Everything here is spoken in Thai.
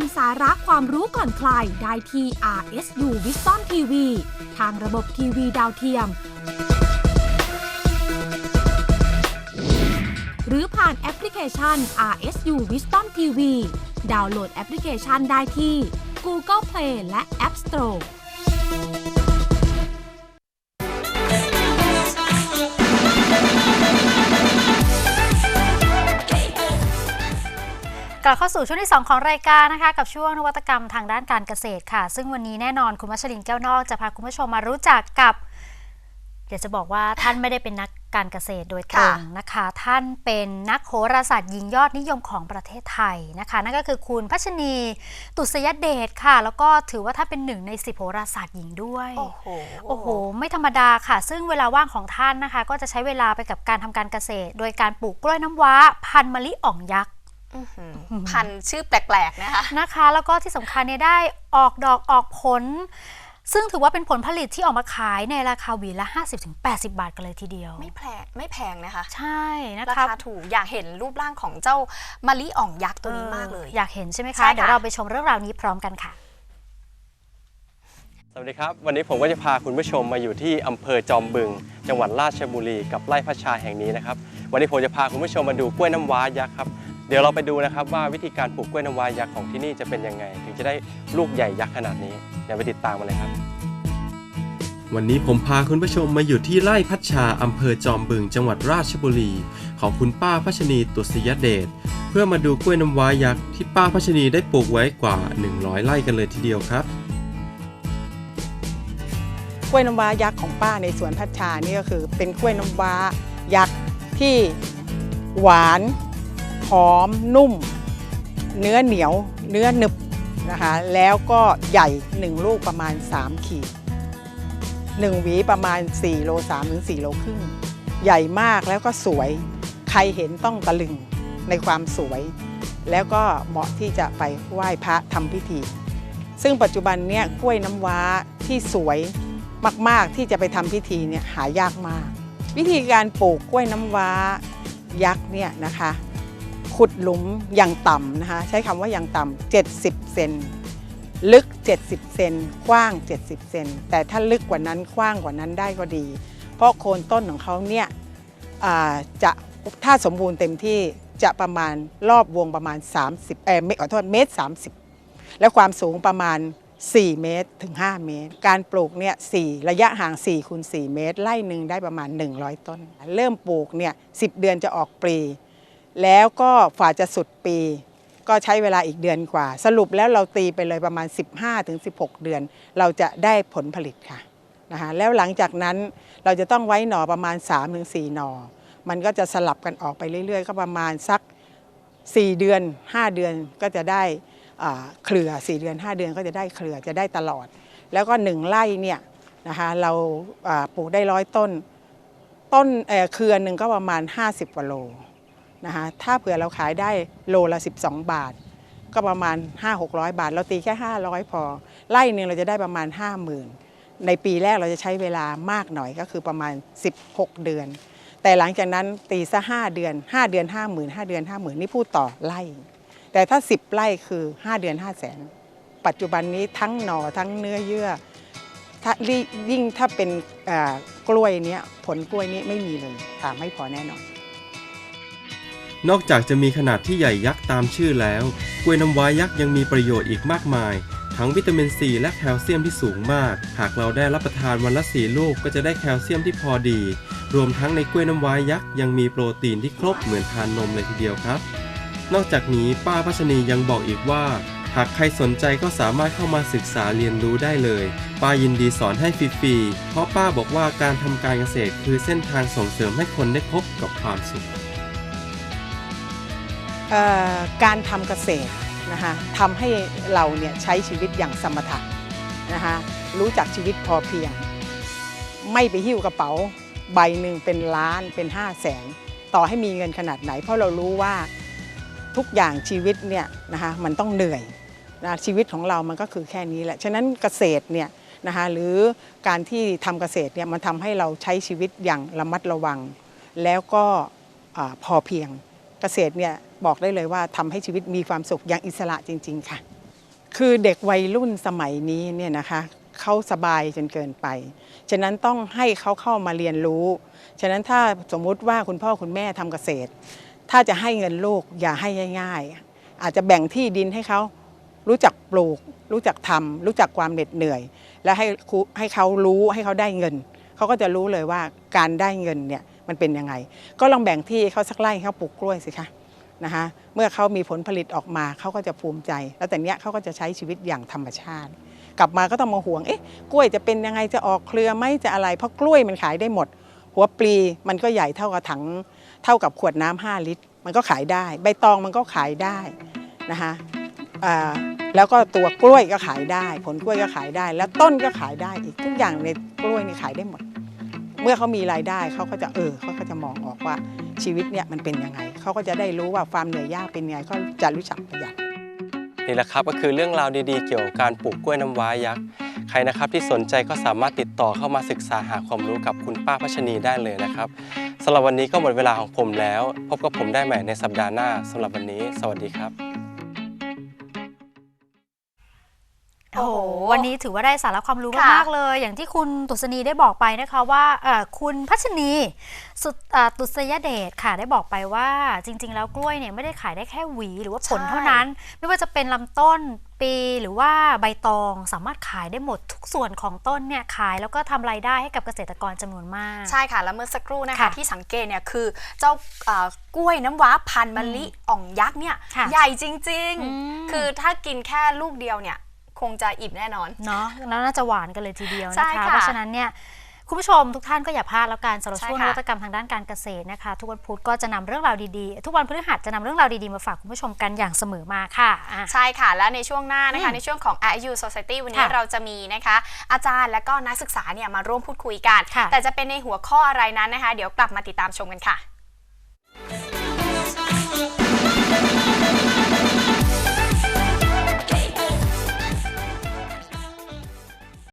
มสาระความรู้ก่อนใครได้ที่ RSU Wisdom TV ทางระบบทีวีดาวเทียม หรือผ่านแอปพลิเคชัน RSU Wisdom TV ดาวน์โหลดแอปพลิเคชันได้ที่ Google Play และ App Store กลับเข้าสู่ช่วงที่ 2 ของรายการนะคะ กับช่วงนวัตกรรมทางด้านการเกษตรค่ะ ซึ่งวันนี้แน่นอนคุณวัชรินทร์แก้วนอกจะพาคุณผู้ชมมารู้จักกับ เดี๋ยวจะบอกว่าท่านไม่ได้เป็นนักการเกษตรโดยตรงนะคะ ท่านเป็นนักโหราศาสตร์หญิงยอดนิยมของประเทศไทยนะคะ นั่นก็คือคุณพัชนีตุสยเดชค่ะ แล้วก็ถือว่าท่านเป็นหนึ่งในสิบโหราศาสตร์หญิงด้วย โอ้โหโอ้โห ไม่ธรรมดาค่ะ ซึ่งเวลาว่างของท่านนะคะ ก็จะใช้เวลาไปกับการทำการเกษตร โดยการปลูกกล้วยน้ำว้า พันธุ์มะลิอ่องยักษ์อื้อหือ พันธุ์ชื่อแปลกๆนะคะนะคะ แล้วก็ที่สำคัญเนี่ยได้ออกดอกออกผล ซึ่งถือว่าเป็นผลผลิตที่ออกมาขายในราคาหวีละ 50-80 บาทกันเลยทีเดียว ไม่แพงไม่แพงนะคะ ใช่นะราคะคาถูกอยากเห็นรูปร่างของเจ้ามะลิอ่องยักษ์ตัวนี้มากเลย อยากเห็นใช่ไหมใช่คะค่ะเดี๋ยวเราไปชมเรื่องราวนี้พร้อมกันค่ะสวัสดีครับ วันนี้ผมก็จะพาคุณผู้ชมมาอยู่ที่อำเภอจอมบึง จังหวัดราชบุรี กับไร่พัชชาแห่งนี้นะครับ วันนี้ผมจะพาคุณผู้ชมมาดูกล้วยน้ำว้ายักษ์ครับเดี๋ยวเราไปดูนะครับว่าวิธีการปลูกกล้วยน้ำว้ายักษ์ของที่นี่จะเป็นยังไง ถึงจะได้ลูกใหญ่ยักษ์ขนาดนี้เดี๋ยวไปติดตามกันเลยครับ วันนี้ผมพาคุณผู้ชมมาอยู่ที่ไร่พัชชาอำเภอจอมบึงจังหวัดราชบุรี ของคุณป้าพัชนีตุสยเดชเพื่อมาดูกล้วยน้ำว้ายักษ์ที่ป้าพัชนีได้ปลูกไว้กว่า 100 ไร่กันเลยทีเดียวครับกล้วยน้ำว้ายักษ์ของป้าในสวนพัชชานี่ก็คือ เป็นกล้วยน้ำว้ายักษ์ที่หวานห อมนุ่ม เนื้อเหนียว เนื้อหนึบนะคะแล้วก็ใหญ่หนึ่งลูกประมาณ 3 ขีดหนึ่งหวีประมาณ 4 โล3ถึง4โลครึ่ง ใหญ่มากแล้วก็สวย ใครเห็นต้องตะลึงในความสวย แล้วก็เหมาะที่จะไปไหว้พระทำพิธี ซึ่งปัจจุบันเนี่ยกล้วยน้ำว้าที่สวยมาก ๆ ที่จะไปทำพิธีเนี่ยหายากมาก วิธีการปลูกกล้วยน้ำว้ายักษ์เนี่ยนะคะ ขุดหลุมอย่างต่ำนะคะ ใช้คำว่าอย่างต่ำ70 เซนลึก 70 เซนกว้าง 70 เซนแต่ถ้าลึกกว่านั้นกว้างกว่านั้นได้ก็ดี เพราะโคนต้นของเขาเนี่ยจะถ้าสมบูรณ์เต็มที่จะประมาณรอบวงประมาณ 30เออไม่ขอโทษเมตร 30 และความสูงประมาณ 4 เมตรถึง 5 เมตร การปลูกเนี่ย4ระยะห่าง4คูณ4เมตรไร่หนึ่งได้ประมาณ 100 ต้น เริ่มปลูกเนี่ย10 เดือนจะออกปลี แล้วก็ฝ่าจะสุดปี ก็ใช้เวลาอีกเดือนกว่า สรุปแล้วเราตีไปเลยประมาณ 15-16 เดือน เราจะได้ผลผลิตค่ะนะคะแล้วหลังจากนั้นเราจะต้องไว้หน่อประมาณ 3-4 หน่อ มันก็จะสลับกันออกไปเรื่อยๆ ก็ประมาณสัก 4 เดือน 5 เดือนก็จะได้เครือ 4 เดือน 5 เดือนก็จะได้เครือจะได้ตลอด แล้วก็1ไร่เนี่ยนะคะเราปลูกได้ร้อยต้น ต้นเออเครือหนึ่งก็ประมาณ 50กว่าโล นะคะถ้าเผื่อเราขายได้โลละ 12 บาท ก็ประมาณ 5-600 บาท เราตีแค่ 500 พอไร่หนึ่งเราจะได้ประมาณ 50,000 ในปีแรกเราจะใช้เวลามากหน่อยก็คือประมาณ 16 เดือน แต่หลังจากนั้นตีซะ 5 เดือน 5 เดือน 5 0,000 5 เดือน 5 0,000 นี่พูดต่อไร่แต่ถ้า 10ไร่คือ 5 เดือน 5 0 0แสนปัจจุบันนี้ทั้งหน่อทั้งเนื้อเยื่อถ้ายิ่งถ้าเป็นกล้วยเนี้ยผลกล้วยนี้ไม่มีเลยค่ะไม่พอแน่นอน นอกจากจะมีขนาดที่ใหญ่ยักษ์ตามชื่อแล้ว กล้วยน้ำว้ายักษ์ยังมีประโยชน์อีกมากมาย ทั้งวิตามินซีและแคลเซียมที่สูงมาก หากเราได้รับประทานวันละสีลูกก็จะได้แคลเซียมที่พอดี รวมทั้งในกล้วยน้ำว้ายักษ์ยังมีโปรตีนที่ครบเหมือนทานนมเลยทีเดียวครับ นอกจากนี้ป้าพัชนียังบอกอีกว่า หากใครสนใจก็สามารถเข้ามาศึกษาเรียนรู้ได้เลย ป้ายินดีสอนให้ฟรีๆเพราะป้าบอกว่าการทำการเกษตรคือเส้นทางส่งเสริมให้คนได้พบกับความสุข การทำเกษตรนะคะทำให้เราเนี่ยใช้ชีวิตอย่างสมถะนะคะรู้จักชีวิตพอเพียง ไม่ไปหิ้วกระเป๋า ใบหนึ่งเป็นล้านเป็นห้าแสนต่อให้มีเงินขนาดไหน เพราะเรารู้ว่าทุกอย่างชีวิตเนี่ยนะคะมันต้องเหนื่อยนะชีวิตของเรามันก็คือแค่นี้แหละ ฉะนั้นเกษตรเนี่ยนะคะหรือการที่ทำเกษตรเนี่ยมันทำให้เราใช้ชีวิตอย่างระมัดระวัง แล้วก็อพอเพียง เกษตรเนี่ยบอกได้เลยว่าทำให้ชีวิตมีความสุขอย่างอิสระจริง ๆ ค่ะ คือเด็กวัยรุ่นสมัยนี้เนี่ยนะคะเขาสบายจนเกินไป ฉะนั้นต้องให้เขาเข้ามาเรียนรู้ ฉะนั้นถ้าสมมุติว่าคุณพ่อคุณแม่ทำเกษตร ถ้าจะให้เงินลูกอย่าให้ง่าย ๆ อาจจะแบ่งที่ดินให้เขารู้จักปลูก รู้จักทำรู้จักความเหน็ดเหนื่อย และให้ให้เขารู้ให้เขาได้เงิน เขาก็จะรู้เลยว่าการได้เงินเนี่ย มันเป็นยังไง ก็ลองแบ่งที่เขาสักไร่เขาปลูกกล้วยสิคะนะคะเมื่อเขามีผลผลิตออกมาเขาก็จะภูมิใจ แล้วแต่เนี้ยเขาก็จะใช้ชีวิตอย่างธรรมชาติ กลับมาก็ต้องมาห่วงเอ๊ะกล้วยจะเป็นยังไงจะออกเครือไหมจะอะไร เพราะกล้วยมันขายได้หมด หัวปลีมันก็ใหญ่เท่ากับถัง เท่ากับขวดน้ำ5ลิตร มันก็ขายได้ ใบตองมันก็ขายได้นะคะแล้วก็ตัวกล้วยก็ขายได้ ผลกล้วยก็ขายได้ แล้วต้นก็ขายได้อีกทุกอย่างในกล้วยนี่ขายได้หมด เมื่อเขามีรายได้เขาก็จะเออเขาก็จะมองออกว่าชีวิตเนี่ยมันเป็นยังไงเขาก็จะได้รู้ว่าความเหนื่อยยากเป็นยังไงเขาจะรู้จักประหยัดนี่แหละครับก็คือเรื่องราวดีๆ เกี่ยวกับการปลูกกล้วยน้ำว้ายักษ์ใครนะครับที่สนใจก็สามารถติดต่อเข้ามาศึกษาหาความรู้กับคุณป้าพัชนีได้เลยนะครับสำหรับวันนี้ก็หมดเวลาของผมแล้ว พบกับผมได้ใหม่ในสัปดาห์หน้าสำหรับวันนี้ สวัสดีครับ โอ้โหวันนี้ถือว่าได้สาระความรู้ค่ะมากๆเลย อย่างที่คุณตุษณีได้บอกไปนะคะว่าเอ่อคุณพัชนีสุดเอ่อตุษยเดชค่ะได้บอกไปว่าจริง ๆ แล้วกล้วยเนี่ยไม่ได้ขายได้แค่หวีหรือว่าผลใช่เท่านั้น ไม่ว่าจะเป็นลำต้นปีหรือว่าใบตองสามารถขายได้หมดทุกส่วนของต้นเนี่ยขายแล้วก็ทำรายได้ให้กับเกษตรกรจำนวนมาก ใช่ค่ะ แล้วเมื่อสักครู่นะคะค่ะที่สังเกตเนี่ยคือเจ้าเอ่อกล้วยน้ำว้าพันธุ์มะลิอ่องยักษ์เนี่ยค่ะใหญ่จริงอืมๆคือถ้ากินแค่ลูกเดียวเนี่ย คงจะอิ่มแน่นอน เนาะแล้วน่าจะหวานกันเลยทีเดียวใช่นะคะค่ะเพราะฉะนั้นเนี่ยคุณผู้ชมทุกท่านก็อย่าพลาดแล้วกันสำหรับใช่ช่วงนค่ะวัตกรรมทางด้านการเกษตรนะคะ ทุกวันพุธก็จะนำเรื่องราวดีๆ ทุกวันพฤหัสจะนำเรื่องราวดีๆ มาฝากคุณผู้ชมกันอย่างเสมอมาค่ะอะใช่ค่ะ และในช่วงหน้านะคะอืมในช่วงของ IU Society วันนี้ค่ะเราจะมีนะคะ อาจารย์และก็นักศึกษาเนี่ยมาร่วมพูดคุยกันค่ะแต่จะเป็นในหัวข้ออะไรนั้นนะคะ เดี๋ยวกลับมาติดตามชมกันค่ะ